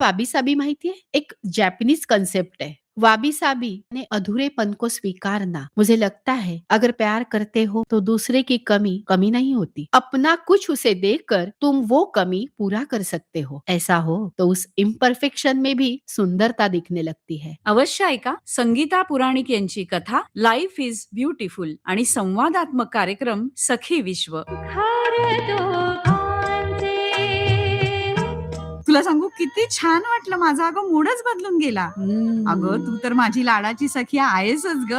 वाबी साबी माहितीये? एक जैपनीज कंसेप्ट है वाबी साबी ने अधूरेपन को स्वीकारना. मुझे लगता है अगर प्यार करते हो तो दूसरे की कमी कमी नहीं होती. अपना कुछ उसे देकर तुम वो कमी पूरा कर सकते हो. ऐसा हो तो उस इम्परफेक्शन में भी सुंदरता दिखने लगती है. अवश्य ऐका. संगीता पुराणिक यांची कथा लाईफ इज ब्युटिफुल आणि संवादात्मक कार्यक्रम सखी विश्व तुला सांगू किती छान वाटलं माझा. अगं मूडच बदलून गेला. अगं तू तर माझी लाडाची सखी आहेसच ग.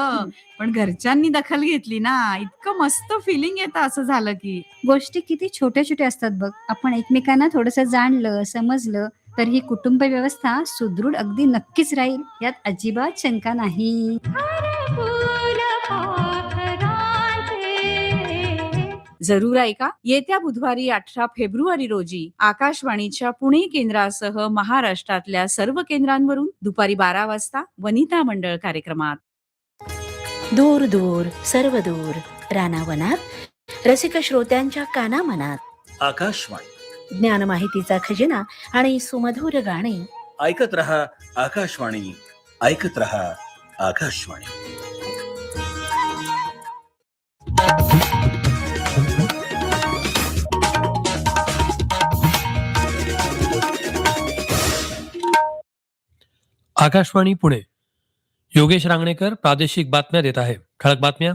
पण घरच्यांनी दखल घेतली ना. इतकं मस्त फिलिंग येतं असं झालं की. गोष्टी किती छोट्या छोट्या असतात बघ. आपण एकमेकांना थोडस जाणलं समजलं तर ही कुटुंब व्यवस्था सुदृढ अगदी नक्कीच राहील. यात अजिबात शंका नाही. जरूर ऐका. येत्या बुधवारी अठरा फेब्रुवारी रोजी आकाशवाणीच्या पुणे केंद्रासह महाराष्ट्रातल्या सर्व केंद्रांवरून दुपारी बारा वाजता वनिता मंडळ कार्यक्रमात. दूर दूर सर्व दूर रानावनात रसिक श्रोत्यांच्या कानामनात. आकाशवाणी. ज्ञान माहितीचा खजिना आणि सुमधुर गाणे. ऐकत रहा आकाशवाणी. ऐकत रहा आकाशवाणी. आकाशवाणी पुणे. योगेश रांगणेकर प्रादेशिक बातम्या देत आहे. ठळक बातम्या.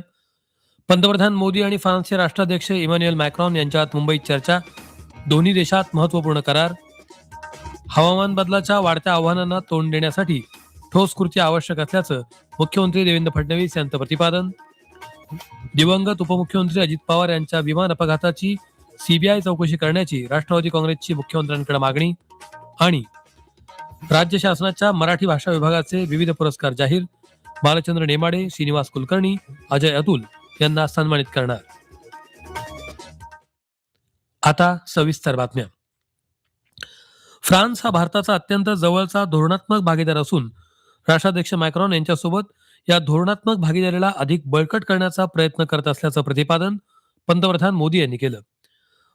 पंतप्रधान मोदी आणि फ्रान्सचे राष्ट्राध्यक्ष इमॅन्युएल मॅक्रॉन यांच्यात मुंबईत चर्चा. दोन्ही देशात महत्त्वपूर्ण करार. हवामान बदलाच्या वाढत्या आव्हानांना तोंड देण्यासाठी ठोस कृती आवश्यक असल्याचं मुख्यमंत्री देवेंद्र फडणवीस यांचं प्रतिपादन. दिवंगत उपमुख्यमंत्री अजित पवार यांच्या विमान अपघाताची सीबीआय चौकशी करण्याची राष्ट्रवादी काँग्रेसची मुख्यमंत्र्यांकडे मागणी. आणि राज्य शासनाच्या मराठी भाषा विभागाचे विविध पुरस्कार जाहीर. बालचंद्र नेमाडे श्रीनिवास कुलकर्णी अजय अतुल यांना सन्मानित करणार. आता सविस्तर बातम्या. फ्रान्स हा भारताचा अत्यंत जवळचा धोरणात्मक भागीदार असून राष्ट्राध्यक्ष मॅक्रॉन यांच्यासोबत या धोरणात्मक भागीदारीला अधिक बळकट करण्याचा प्रयत्न करत असल्याचं प्रतिपादन पंतप्रधान मोदी यांनी केलं.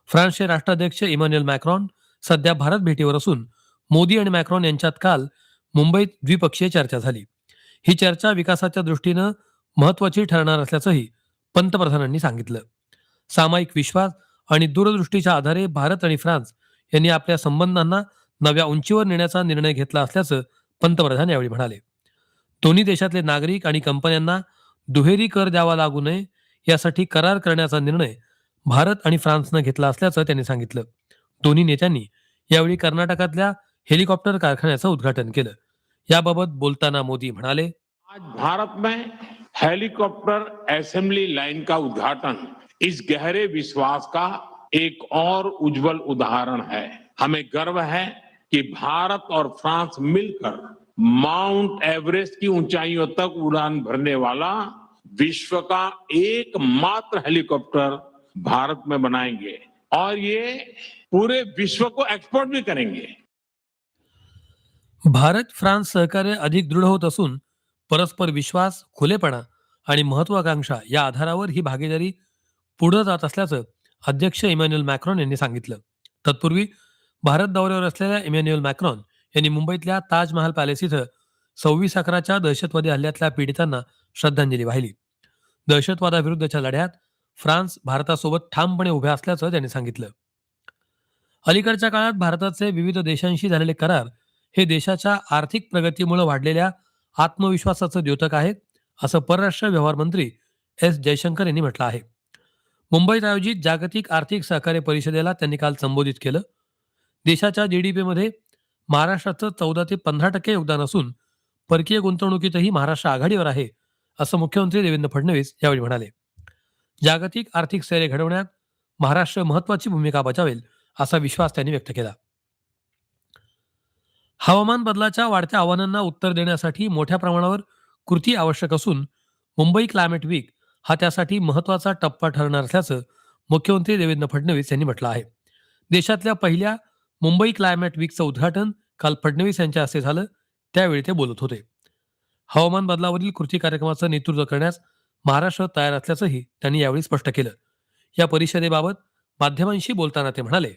फ्रान्सचे राष्ट्राध्यक्ष इमॅन्युएल मॅक्रॉन सध्या भारत भेटीवर असून मोदी आणि मॅक्रॉन यांच्यात काल मुंबईत द्विपक्षीय चर्चा झाली. ही चर्चा विकासाच्या दृष्टीनं महत्वाची ठरणार असल्याचंही पंतप्रधानांनी सांगितलं. सामायिक विश्वास आणि दूरदृष्टीच्या आधारे भारत आणि फ्रान्स यांनी आपल्या संबंधांना नव्या उंचीवर नेण्याचा निर्णय घेतला असल्याचं पंतप्रधान यावेळी म्हणाले. दोन्ही देशातले नागरिक आणि कंपन्यांना दुहेरी कर द्यावा लागू नये यासाठी करार करण्याचा निर्णय भारत आणि फ्रान्सनं घेतला असल्याचं त्यांनी सांगितलं. दोन्ही नेत्यांनी यावेळी कर्नाटकातल्या हेलिकॉप्टर कारखान्याचं उद्घाटन केलं. याबाबत बोलताना मोदी म्हणाले, आज भारत में हेलीकॉप्टर असेंबली लाइन का उद्घाटन, इस गहरे विश्वास का एक और उज्जवल उदाहरण है। हमें गर्व है कि भारत और फ्रांस मिलकर माउंट एवरेस्ट की ऊंचाइयों तक उड़ान भरने वाला विश्व का एकमात्र हेलीकॉप्टर भारत में बनाएँगे और ये पूरे विश्व को एक्सपोर्ट भी करेंगे। भारत फ्रान्स सहकार्य अधिक दृढ होत असून परस्पर विश्वास खुलेपणा आणि महत्वाकांक्षा या आधारावर ही भागीदारी पुढे जात असल्याचं अध्यक्ष इमॅन्युएल मॅक्रॉन यांनी सांगितलं. तत्पूर्वी भारत दौऱ्यावर असलेल्या इमॅन्युएल मॅक्रॉन यांनी मुंबईतल्या ताजमहाल पॅलेस इथं सव्वीस अकराच्या दहशतवादी हल्ल्यातल्या पीडितांना श्रद्धांजली वाहिली. दहशतवादाविरुद्धच्या लढ्यात फ्रान्स भारतासोबत ठामपणे उभ्या असल्याचं त्यांनी सांगितलं. अलीकडच्या काळात भारताचे विविध देशांशी झालेले करार हे देशाच्या आर्थिक प्रगतीमुळे वाढलेल्या आत्मविश्वासाचं द्योतक आहे असं परराष्ट्र व्यवहार मंत्री एस. जयशंकर यांनी म्हटलं आहे. मुंबईत आयोजित जागतिक आर्थिक सहकार्य परिषदेला त्यांनी काल संबोधित केलं. देशाच्या जीडीपीमध्ये महाराष्ट्राचं चौदा ते पंधरा टक्के योगदान असून परकीय गुंतवणुकीतही महाराष्ट्र आघाडीवर आहे असं मुख्यमंत्री देवेंद्र फडणवीस यावेळी म्हणाले. जागतिक आर्थिक स्थैर्य घडवण्यात महाराष्ट्र महत्वाची भूमिका बजावेल असा विश्वास त्यांनी व्यक्त केला. हवामान बदलाच्या वाढत्या आव्हानांना उत्तर देण्यासाठी मोठ्या प्रमाणावर कृती आवश्यक असून मुंबई क्लायमेट वीक हा त्यासाठी महत्त्वाचा टप्पा ठरणार असल्याचं मुख्यमंत्री देवेंद्र फडणवीस यांनी म्हटलं आहे. देशातल्या पहिल्या मुंबई क्लायमेट वीकचं उद्घाटन काल फडणवीस यांच्या हस्ते झालं त्यावेळी ते बोलत होते. हवामान बदलावरील कृती कार्यक्रमाचं नेतृत्व करण्यास महाराष्ट्र तयार असल्याचंही त्यांनी यावेळी स्पष्ट केलं. या परिषदेबाबत माध्यमांशी बोलताना ते म्हणाले.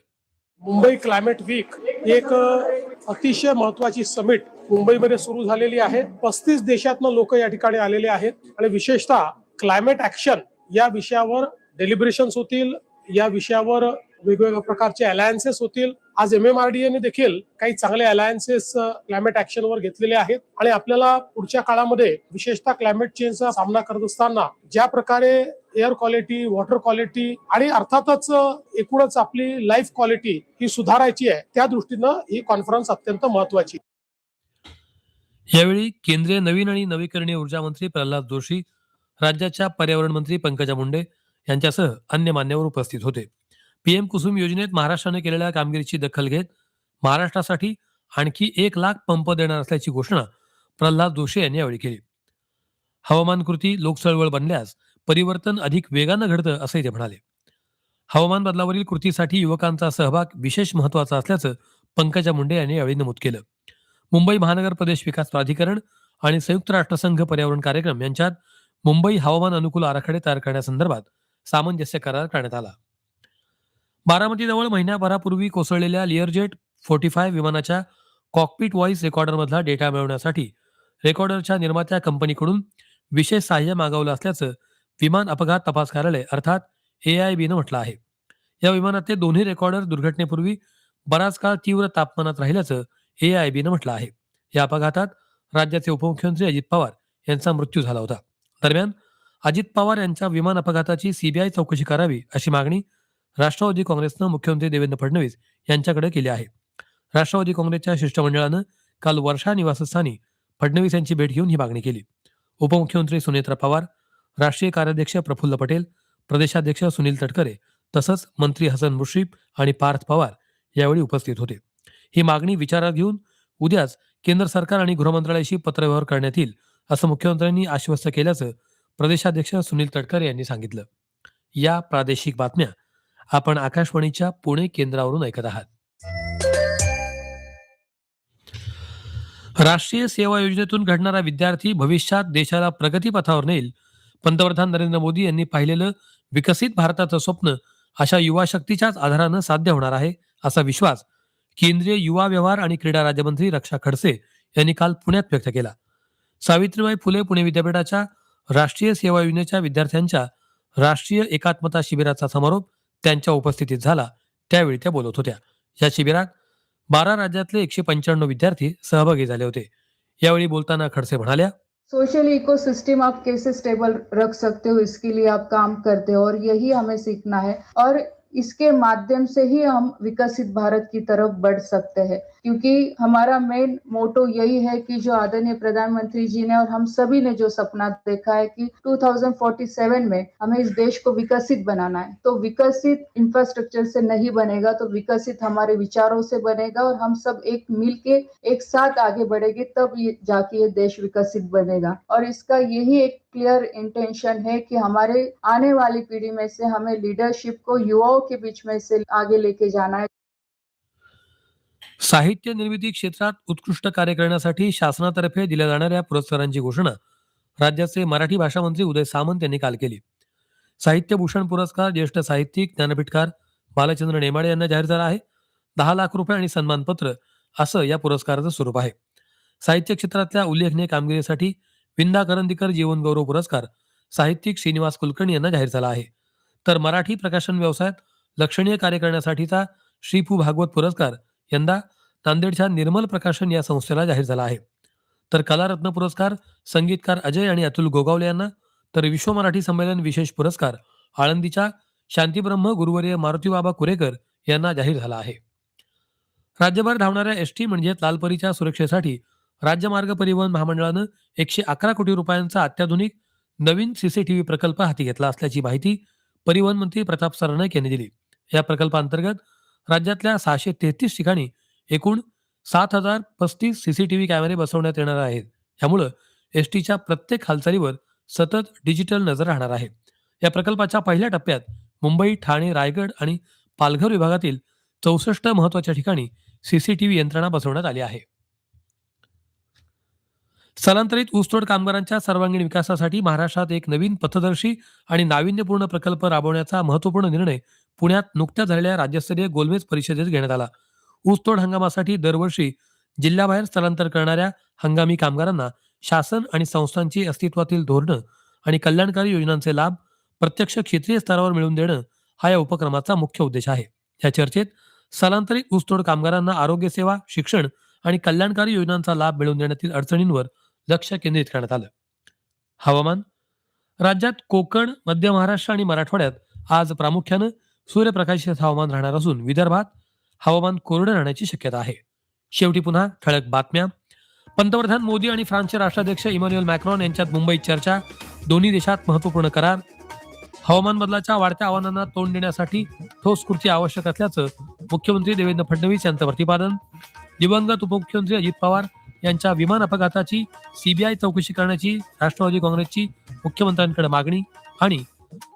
मुंबई क्लायमेट वीक एक अतिशय महत्वाची समिट मुंबईमध्ये सुरू झालेली आहे. पस्तीस देशातनं लोक या ठिकाणी आलेले आहेत. आणि विशेषतः क्लायमेट ऍक्शन या विषयावर डेलिब्रेशन्स होतील. या विषयावर वेगवेगळ्या प्रकारचे अलायन्सेस होतील. आज एम एम आर डी ने देखील काही चांगले अलायन्सेस क्लायमेट ऍक्शन वर घेतलेले आहेत. आणि आपल्याला पुढच्या काळामध्ये विशेषतः क्लायमेट चेंजचा सामना करत असताना ज्या प्रकारे एअर क्वालिटी वॉटर क्वालिटी आणि अर्थातच एकूणच आपली लाईफ क्वालिटी ही सुधारायची आहे त्या दृष्टीनं ही कॉन्फरन्स अत्यंत महत्वाची. यावेळी केंद्रीय नवीन आणि नवीकरणीय ऊर्जा मंत्री प्रल्हाद जोशी राज्याच्या पर्यावरण मंत्री पंकजा मुंडे यांच्यासह अन्य मान्यवर उपस्थित होते. पीएम कुसुम योजनेत महाराष्ट्राने केलेल्या कामगिरीची दखल घेत महाराष्ट्रासाठी आणखी एक लाख पंप देणार असल्याची घोषणा प्रल्हाद जोशी यांनी यावेळी केली. हवामान कृती लोकचळवळ बनल्यास परिवर्तन अधिक वेगानं घडतं असंही ते म्हणाले. हवामान बदलावरील कृतीसाठी युवकांचा सहभाग विशेष महत्त्वाचा असल्याचं पंकजा मुंडे यांनी यावेळी नमूद केलं. मुंबई महानगर प्रदेश विकास प्राधिकरण आणि संयुक्त राष्ट्रसंघ पर्यावरण कार्यक्रम यांच्यात मुंबई हवामान अनुकूल आराखडे तयार करण्यासंदर्भात सामंजस्य करार करण्यात आला. बारामतीजवळ महिन्याभरापूर्वी कोसळलेल्या लिअरजेट फोर्टी फाय विमानाच्या कॉकपिट व्हॉइस रेकॉर्डरमधला डेटा मिळवण्यासाठी रेकॉर्डरच्या निर्मात्या कंपनीकडून विशेष सहाय्य मागवलं असल्याचं विमान अपघात तपास कार्यालय अर्थात एआयबीनं म्हटलं आहे. या विमानातले दोन्ही रेकॉर्डर दुर्घटनेपूर्वी बराच काळ तीव्र तापमानात राहिल्याचं एआयबीनं म्हटलं आहे. या अपघातात राज्याचे उपमुख्यमंत्री अजित पवार यांचा मृत्यू झाला होता. दरम्यान अजित पवार यांच्या विमान अपघाताची सीबीआय चौकशी करावी अशी मागणी राष्ट्रवादी काँग्रेसनं मुख्यमंत्री देवेंद्र फडणवीस यांच्याकडे केली आहे. राष्ट्रवादी काँग्रेसच्या शिष्टमंडळानं काल वर्षा निवासस्थानी फडणवीस यांची भेट घेऊन ही मागणी केली. उपमुख्यमंत्री सुनेत्रा पवार राष्ट्रीय कार्याध्यक्ष प्रफुल्ल पटेल प्रदेशाध्यक्ष सुनील तटकरे तसंच मंत्री हसन मुश्रीफ आणि पार्थ पवार यावेळी उपस्थित होते. ही मागणी विचारात घेऊन उद्याच केंद्र सरकार आणि गृहमंत्रालयाशी पत्रव्यवहार करण्यात येईल असं मुख्यमंत्र्यांनी आश्वस्त केल्याचं प्रदेशाध्यक्ष सुनील तटकरे यांनी सांगितलं. या प्रादेशिक बातम्या आपण आकाशवाणीच्या पुणे केंद्रावरून ऐकत आहात. राष्ट्रीय सेवा योजनेतून घडणारा विद्यार्थी भविष्यात देशाला प्रगतीपथावर नेईल. पंतप्रधान नरेंद्र मोदी यांनी पाहिलेलं विकसित भारताचं स्वप्न अशा युवा शक्तीच्याच आधारानं साध्य होणार आहे असा विश्वास केंद्रीय युवा व्यवहार आणि क्रीडा राज्यमंत्री रक्षा खडसे यांनी काल पुण्यात व्यक्त केला. सावित्रीबाई फुले पुणे विद्यापीठाच्या राष्ट्रीय सेवा योजनेच्या विद्यार्थ्यांच्या राष्ट्रीय एकात्मता शिबिराचा समारोप त्यांच्या उपस्थितीत झाला त्यावेळी त्या बोलत होत्या. या शिबिरात बारा राज्यातले एकशे पंच्याण्णव विद्यार्थी सहभागी झाले होते. यावेळी बोलताना खडसे म्हणाल्या सोशल इकोसिस्टम आप कैसे स्टेबल रख सकते हो? इसके लिए आप काम करते हो और यही हमें सीखना है और इसके माध्यम से ही हम विकसित भारत की तरफ़ बढ़ सकते हैं। क्योंकि हमारा मेन मोटो यही है कि जो आदरणीय प्रधानमंत्री जी ने और हम सभी ने जो सपना देखा है कि 2047 में हमें इस देश को विकसित बनाना है। तो विकसित इंफ्रास्ट्रक्चर से नहीं बनेगा तो विकसित हमारे विचारों से बनेगा और हम सब एक मिल के एक साथ आगे बढ़ेंगे, तब ये जाके ये देश विकसित बनेगा। और इसका यही एक क्लियर इंटेंशन है कि हमारे आने वाली पीढ़ी में से हमें लीडरशिप को युवाओं के बीच में से आगे लेके जाना है। साहित्य निर्मिती क्षेत्रात उत्कृष्ट कार्य करण्यासाठी शासनातर्फे दिल्या जाणाऱ्या पुरस्कारांची घोषणा राज्याचे मराठी भाषा मंत्री उदय सामंत यांनी काल केली. साहित्य भूषण पुरस्कार ज्येष्ठ साहित्यिक ज्ञानपीठकार बालचंद्र नेमाडे यांना जाहीर झाला आहे. दहा लाख रुपये आणि सन्मानपत्र असं या पुरस्काराचं स्वरूप आहे. साहित्य क्षेत्रातल्या उल्लेखनीय कामगिरीसाठी विंदा करंदीकर जीवनगौरव पुरस्कार साहित्यिक श्रीनिवास कुलकर्णी यांना जाहीर झाला आहे. तर मराठी प्रकाशन व्यवसायात लक्षणीय कार्य करण्यासाठीचा श्रीपू भागवत पुरस्कार यंदा नांदेडच्या निर्मल प्रकाशन या संस्थेला जाहीर झाला आहे. तर कलारत्न पुरस्कार संगीतकार अजय आणि अतुल गोगावले यांना तर विश्व मराठी संमेलन विशेष पुरस्कार आळंदीच्या शांतीब्रह्म गुरुवर्य मारुतीबाबा कुरेकर यांना जाहीर झाला आहे. राज्यभर धावणाऱ्या एस टी म्हणजे लालपरीच्या सुरक्षेसाठी राज्य मार्ग परिवहन महामंडळानं एकशे अकरा कोटी रुपयांचा अत्याधुनिक नवीन सीसीटीव्ही प्रकल्प हाती घेतला असल्याची माहिती परिवहन मंत्री प्रताप सरनाईक यांनी दिली. या प्रकल्पांतर्गत राज्यातल्या सहाशे तेहतीस ठिकाणी एकूण सात हजार पस्तीस सीसीटीव्ही कॅमेरे बसवण्यात येणार आहेत. यामुळं एस टीच्या प्रत्येक हालचालीवर सतत डिजिटल नजर राहणार आहे. या प्रकल्पाच्या पहिल्या टप्प्यात मुंबई ठाणे रायगड आणि पालघर विभागातील चौसष्ट महत्त्वाच्या ठिकाणी सीसीटीव्ही यंत्रणा बसवण्यात आली आहे. स्थलांतरित ऊसतोड कामगारांच्या सर्वांगीण विकासासाठी महाराष्ट्रात एक नवीन पथदर्शी आणि नाविन्यपूर्ण प्रकल्प राबवण्याचा महत्त्वपूर्ण निर्णय पुण्यात नुकत्याच झालेल्या राज्यस्तरीय गोलमेज परिषदेत घेण्यात आला. ऊसतोड हंगामासाठी दरवर्षी जिल्ह्याबाहेर स्थलांतर करणाऱ्या हंगामी कामगारांना शासन आणि संस्थांची अस्तित्वातील धोरणं आणि कल्याणकारी योजनांचे लाभ प्रत्यक्ष क्षेत्रीय स्तरावर मिळवून देणं हा या उपक्रमाचा मुख्य उद्देश आहे. या चर्चेत स्थलांतरित ऊसतोड कामगारांना आरोग्य सेवा शिक्षण आणि कल्याणकारी योजनांचा लाभ मिळवून देण्यातील अडचणींवर लक्ष केंद्रित करण्यात आलं. हवामान. राज्यात कोकण मध्य महाराष्ट्र आणि मराठवाड्यात आज प्रामुख्यानं सूर्यप्रकाशित हवामान राहणार असून विदर्भात हवामान कोरडं राहण्याची शक्यता आहे. शेवटी पुन्हा ठळक बातम्या. पंतप्रधान मोदी आणि फ्रान्सचे राष्ट्राध्यक्ष इमॅन्युएल मॅक्रॉन यांच्यात मुंबईत चर्चा. दोन्ही देशात महत्त्वपूर्ण करार. हवामान बदलाच्या वाढत्या आव्हानांना तोंड देण्यासाठी ठोस कृती आवश्यक असल्याचं मुख्यमंत्री देवेंद्र फडणवीस यांचं प्रतिपादन. दिवंगत उपमुख्यमंत्री अजित पवार यांच्या विमान अपघाताची सीबीआय चौकशी करण्याची राष्ट्रवादी काँग्रेसची मुख्यमंत्र्यांकडे मागणी आणि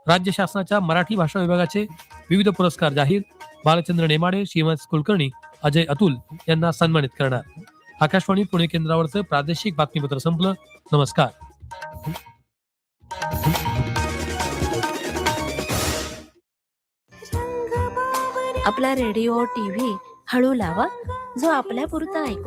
राज्य शासनाच्या मराठी भाषा विभागाचे विविध पुरस्कार जाहीर बालचंद्र नेमाडे श्रीमंत कुलकर्णी अजय अतुल यांना सन्मानित करणार. आकाशवाणी पुणे केंद्रावरचं प्रादेशिक बातमीपत्र संपलं. नमस्कार. आपला रेडिओ टीव्ही हळू लावा जो आपल्या पुरता ऐकू